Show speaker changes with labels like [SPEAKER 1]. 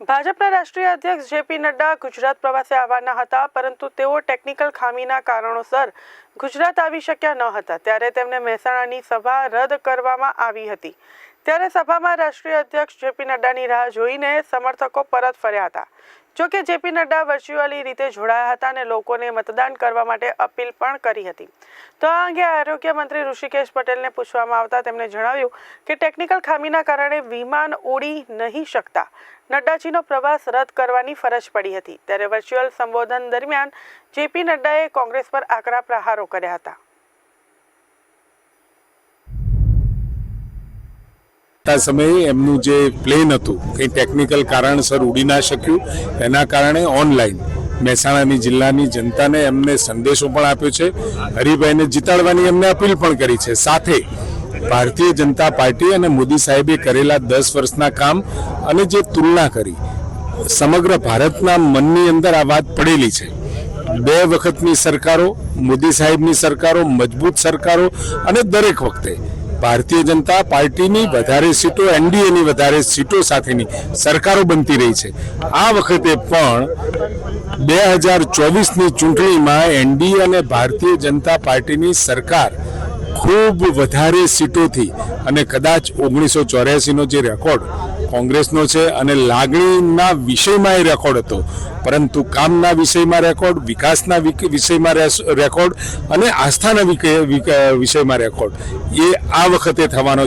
[SPEAKER 1] ભાજપના રાષ્ટ્રીય અધ્યક્ષ જેપી નડ્ડા ગુજરાત પ્રવાસે આવવાના હતા, પરંતુ તેઓ ટેકનિકલ ખામીના કારણોસર ગુજરાત આવી શક્યા ન હતા. ત્યારે તેમને મહેસાણાની સભા રદ કરવામાં આવી હતી. ત્યારે સભામાં રાષ્ટ્રીય અધ્યક્ષ જેપી નડ્ડાની રાહ જોઈને સમર્થકો પરત ફર્યા હતા. જો કે જેપી નડ્ડા વર્ચ્યુઅલી રીતે જોડાયા હતા અને લોકોને મતદાન કરવા માટે અપીલ પણ કરી હતી. તો આ અંગે આરોગ્ય મંત્રી ઋષિકેશ પટેલને પૂછવામાં આવતા તેમણે જણાવ્યું કે ટેકનિકલ ખામીના કારણે વિમાન ઉડી નહીં શકતા. નડ્ડાજીનો પ્રવાસ રદ કરવાની ફરજ પડી હતી. ત્યારે વર્ચ્યુઅલ સંબોધન દરમિયાન જેપી નડ્ડાએ કોંગ્રેસ પર આકરા પ્રહારો કર્યા હતા.
[SPEAKER 2] આ સમયે એમનું જે પ્લેન હતું કંઈ ટેકનિકલ કારણસર ઉડી ના શક્યું. એના કારણે ઓનલાઈન મહેસાણાની જિલ્લાની જનતાને એમને સંદેશો પણ આપ્યો છે. હરિભાઈને જીતાડવાની એમને અપીલ પણ કરી છે. સાથે ભારતીય જનતા પાર્ટી અને મોદી સાહેબે કરેલા દસ વર્ષના કામ અને જે તુલના કરી, સમગ્ર ભારતના મનની અંદર આ વાત પડેલી છે. બે વખતની સરકારો, મોદી સાહેબની સરકારો, મજબૂત સરકારો અને દરેક વખતે ભારતીય જનતા પાર્ટીની વધારે સીટો, એનડીએની વધારે સીટો સાથેની સરકારો બનતી રહી છે. આ વખતે પણ બે હજાર ચોવીસની ચૂંટણીમાં એનડીએ અને ભારતીય જનતા પાર્ટીની સરકાર ખૂબ વધારે સીટોથી અને કદાચ ઓગણીસો ચોર્યાસીનો જે રેકોર્ડ કોંગ્રેસનો છે અને લાગણીના વિષયમાં એ રેકોર્ડ હતો. પરંતુ કામના વિષયમાં રેકોર્ડ, વિકાસના વિષયમાં રેકોર્ડ અને આસ્થાના વિષયમાં રેકોર્ડ. એ આ વખતે થવાનો